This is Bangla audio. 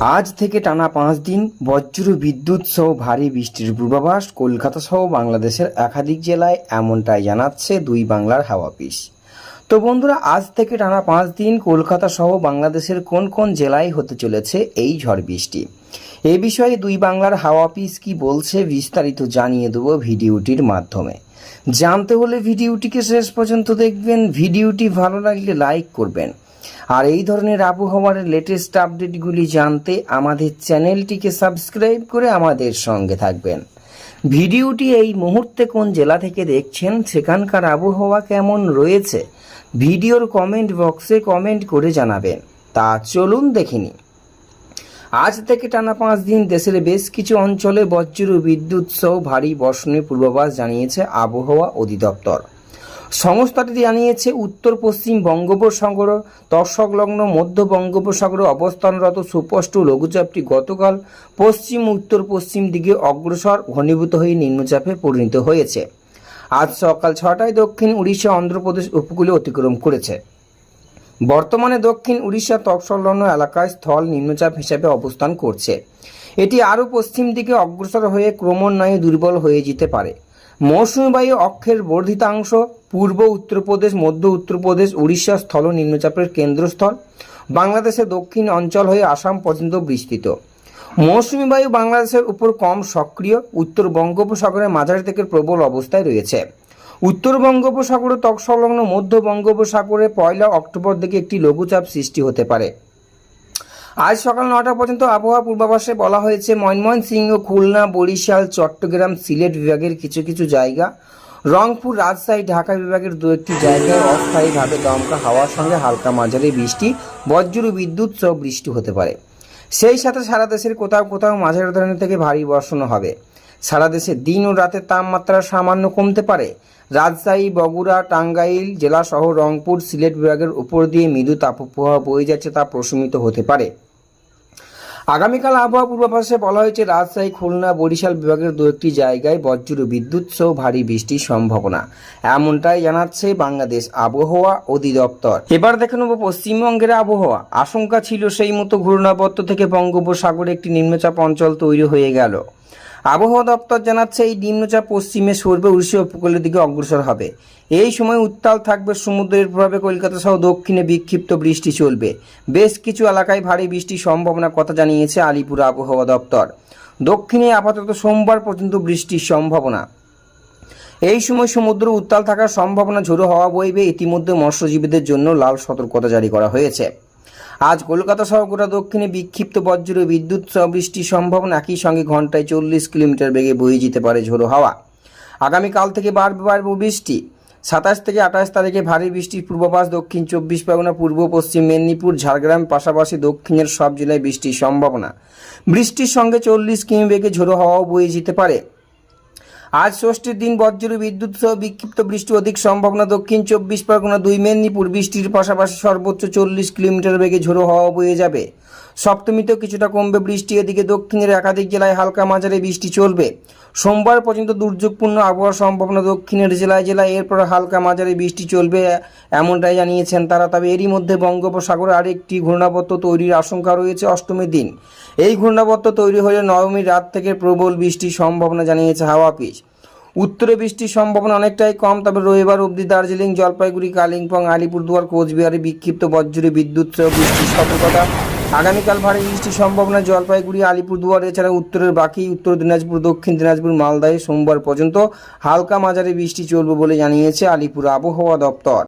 আজ থেকে টানা পাঁচ দিন বজ্র বিদ্যুৎ সহ ভারী বৃষ্টির পূর্বাভাস কলকাতা সহ বাংলাদেশের একাধিক জেলায় এমনটাই জানাচ্ছে দুই বাংলার হাওয়া তো বন্ধুরা, আজ থেকে টানা পাঁচ দিন কলকাতা সহ বাংলাদেশের কোন কোন জেলায় হতে চলেছে এই ঝড় বৃষ্টি? এ বিষয়ে দুই বাংলার হাওয়া কি বলছে বিস্তারিত জানিয়ে দেবো ভিডিওটির মাধ্যমে। জানতে হলে ভিডিওটিকে শেষ পর্যন্ত দেখবেন। ভিডিওটি ভালো লাগলে লাইক করবেন। আর এই ধরনের আবহাওয়ার লেটেস্ট আপডেটগুলি জানতে আমাদের চ্যানেলটিকে সাবস্ক্রাইব করে আমাদের সঙ্গে থাকবেন। ভিডিওটি এই মুহূর্তে কোন জেলা থেকে দেখছেন, সেখানকার আবহাওয়া কেমন রয়েছে, ভিডিওর কমেন্ট বক্সে কমেন্ট করে জানাবেন। তা চলুন দেখিনি। আজ থেকে টানা পাঁচ দিন দেশের বেশ কিছু অঞ্চলে বজ্র বিদ্যুৎ সহ ভারী বর্ষণের পূর্বাভাস জানিয়েছে আবহাওয়া অধিদপ্তর। সংস্থাটি জানিয়েছে, উত্তর পশ্চিম বঙ্গোপসাগর তৎসংলগ্ন মধ্য বঙ্গোপসাগরে অবস্থানরত সুস্পষ্ট লঘুচাপটি গতকাল পশ্চিম, উত্তর পশ্চিম দিকে অগ্রসর ঘনীভূত হয়ে নিম্নচাপে পরিণত হয়েছে। আজ সকাল ছটায় দক্ষিণ উড়িষ্যা অন্ধ্রপ্রদেশ উপকূলে অতিক্রম করেছে। বর্তমানে দক্ষিণ উড়িষ্যা তৎসংলগ্ন এলাকায় স্থল নিম্নচাপ হিসেবে অবস্থান করছে। এটি আরও পশ্চিম দিকে অগ্রসর হয়ে ক্রমান্বয়ে দুর্বল হয়ে যেতে পারে। মৌসুমী বায়ু অক্ষের বর্ধিতাংশ পূর্ব উত্তরপ্রদেশ, মধ্য উত্তরপ্রদেশ উড়িষ্যা স্থল নিম্নচাপের কেন্দ্রস্থল। বাংলাদেশের দক্ষিণ অঞ্চল হয়ে আসাম পর্যন্ত বিস্তৃত। মৌসুমী বায়ু বাংলাদেশের উপর কম সক্রিয় উত্তর বঙ্গোপসাগরের মাঝারি থেকে প্রবল অবস্থায় রয়েছে। উত্তর বঙ্গোপসাগরে তৎসংলগ্ন মধ্য বঙ্গোপসাগরে পয়লা অক্টোবর থেকে একটি লঘুচাপ সৃষ্টি হতে পারে। আজ সকাল নটা পর্যন্ত আবহাওয়া পূর্বাভাসে বলা হয়েছে, ময়মনসিংহ, খুলনা, বরিশাল, চট্টগ্রাম, সিলেট বিভাগের কিছু কিছু জায়গা। রংপুর, রাজশাহী, ঢাকা বিভাগের দু একটি জায়গায় অস্থায়ীভাবে দমকা হাওয়ার সঙ্গে হালকা মাঝারি বৃষ্টি, বজ্র, বিদ্যুৎ সহ বৃষ্টি হতে পারে। সেই সাথে সারা দেশের কোথাও কোথাও মাঝারি ধরনের থেকে ভারী বর্ষণ হবে। সারা দেশে দিন ও রাতের তাপমাত্রা সামান্য কমতে পারে। রাজশাহী, বগুড়া, টাঙ্গাইল জেলাসহ রংপুর, সিলেট বিভাগের উপর দিয়ে মৃদু তাপপ্রবাহ বয়ে যাচ্ছে তা প্রশমিত হতে পারে। আগামীকাল আবহাওয়া পূর্বাভাসে বলা হয়েছে, রাজশাহী, খুলনা, বরিশাল বিভাগের দু একটি জায়গায় বজ্র বিদ্যুৎ সহ ভারী বৃষ্টির সম্ভাবনা। এমনটাই জানাচ্ছে বাংলাদেশ আবহাওয়া অধিদপ্তর। এবার দেখে নেব পশ্চিমবঙ্গের আবহাওয়া। আশঙ্কা ছিল সেই মতো ঘূর্ণাবর্ত থেকে বঙ্গোপসাগরে একটি নিম্নচাপ অঞ্চল তৈরি হয়ে গেল। আবহাওয়া দপ্তর জানাচ্ছে এই নিম্নচাপ পশ্চিমে সরবে উড়িষ্যা উপকূলের দিকে অগ্রসর হবে। এই সময় উত্তাল থাকবে সমুদ্রের প্রভাবে কলকাতা সহ দক্ষিণে বিক্ষিপ্ত বৃষ্টি চলবে। বেশ কিছু এলাকায় ভারী বৃষ্টির সম্ভাবনার কথা জানিয়েছে আলিপুর আবহাওয়া দপ্তর। দক্ষিণে আপাতত সোমবার পর্যন্ত বৃষ্টির সম্ভাবনা। এই সময় সমুদ্র উত্তাল থাকার সম্ভাবনা ঝোড়ো হওয়া বইবে। ইতিমধ্যে মৎস্যজীবীদের জন্য লাল সতর্কতা জারি করা হয়েছে। আজ কলকাতা সহ গোটা দক্ষিণে বিক্ষিপ্ত বজ্র বিদ্যুৎ বৃষ্টির সম্ভাবনা একই সঙ্গে ঘন্টায় চল্লিশ কিলোমিটার বেগে বয়ে যেতে পারে ঝোড়ো হাওয়া। আগামীকাল থেকে বাড়বে বাড়বে বৃষ্টি। সাতাশ থেকে আঠাশ তারিখে ভারী বৃষ্টির পূর্বাভাস দক্ষিণ চব্বিশ পরগনা, পূর্ব, পশ্চিম মেদিনীপুর, ঝাড়গ্রাম, পাশাপাশি দক্ষিণের সব জেলায় বৃষ্টির সম্ভাবনা। বৃষ্টির সঙ্গে চল্লিশ কিমি বেগে ঝোড়ো হাওয়াও বয়ে যেতে পারে। আজ ষষ্ঠীর দিন বজ্র বিদ্যুৎ সহ বিক্ষিপ্ত বৃষ্টি অধিক সম্ভাবনা। দক্ষিণ চব্বিশ পরগনা দুই, মেদিনীপুর বৃষ্টির পাশাপাশি সর্বোচ্চ চল্লিশ কিলোমিটার বেগে ঝোড়ো হওয়া বয়ে যাবে। সপ্তমীতেও কিছুটা কমবে বৃষ্টি, এদিকে দক্ষিণের একাধিক জেলায় হালকা মাঝারি বৃষ্টি চলবে। সোমবার পর্যন্ত দুর্যোগপূর্ণ আবহাওয়ার সম্ভাবনা দক্ষিণের জেলায় জেলায়, এরপর হালকা মাঝারি বৃষ্টি চলবে, এমনটাই জানিয়েছেন তারা। তবে এরই মধ্যে বঙ্গোপসাগরে আরেকটি ঘূর্ণাবর্ত তৈরির আশঙ্কা রয়েছে অষ্টমীর দিন। এই ঘূর্ণাবর্ত তৈরি হলে নবমীর রাত থেকে প্রবল বৃষ্টির সম্ভাবনা জানিয়েছে হাওয়া অফিস। উত্তরে বৃষ্টির সম্ভাবনা অনেকটাই কম, তবে রবিবার অবধি দার্জিলিং, জলপাইগুড়ি, কালিম্পং, আলিপুরদুয়ার, কোচবিহারে বিক্ষিপ্ত বজ্রে, বিদ্যুৎ সহ বৃষ্টির সতর্কতা। আগামীকাল ভারী বৃষ্টির সম্ভাবনা জলপাইগুড়ি, আলিপুরদুয়ার, এছাড়া উত্তরের বাকি, উত্তর দিনাজপুর, দক্ষিণ দিনাজপুর, মালদায় সোমবার পর্যন্ত হালকা মাঝারি বৃষ্টি চলবে বলে জানিয়েছে আলিপুর আবহাওয়া দপ্তর।